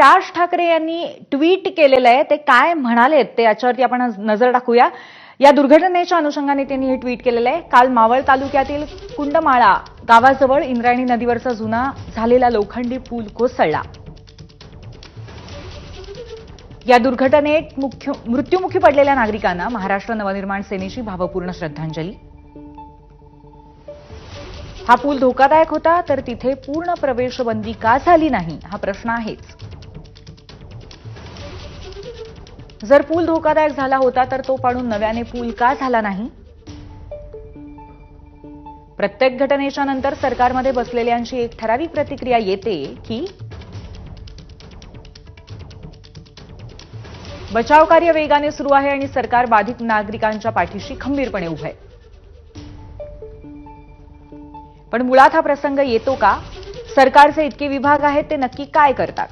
राज ठाकरे यांनी ट्विट केलेलं आहे. ते काय म्हणालेत ते याच्यावरती आपण नजर टाकूया. या दुर्घटनेच्या अनुषंगाने त्यांनी हे ट्विट केलेलं आहे. काल मावळ तालुक्यातील कुंडमाळा गावाजवळ इंद्रायणी नदीवरचा जुना झालेला लोखंडी पूल कोसळला. या दुर्घटनेत मुख्य मृत्युमुखी पडलेल्या नागरिकांना महाराष्ट्र नवनिर्माण सेनेची भावपूर्ण श्रद्धांजली. हा पूल धोकादायक होता तर तिथे पूर्ण प्रवेशबंदी का झाली नाही? हा प्रश्न आहेच. जर पूल धोकादायक झाला होता तर तो पाडून नव्याने पूल का झाला नाही? प्रत्येक घटनेच्या नंतर सरकारमध्ये बसलेल्यांची एक ठराविक प्रतिक्रिया येते की बचाव कार्य वेगाने सुरू आहे आणि सरकार बाधित नागरिकांच्या पाठीशी खंबीरपणे उभं आहे. पण मुळात हा प्रसंग येतो का? सरकारचे इतके विभाग आहेत ते नक्की काय करतात?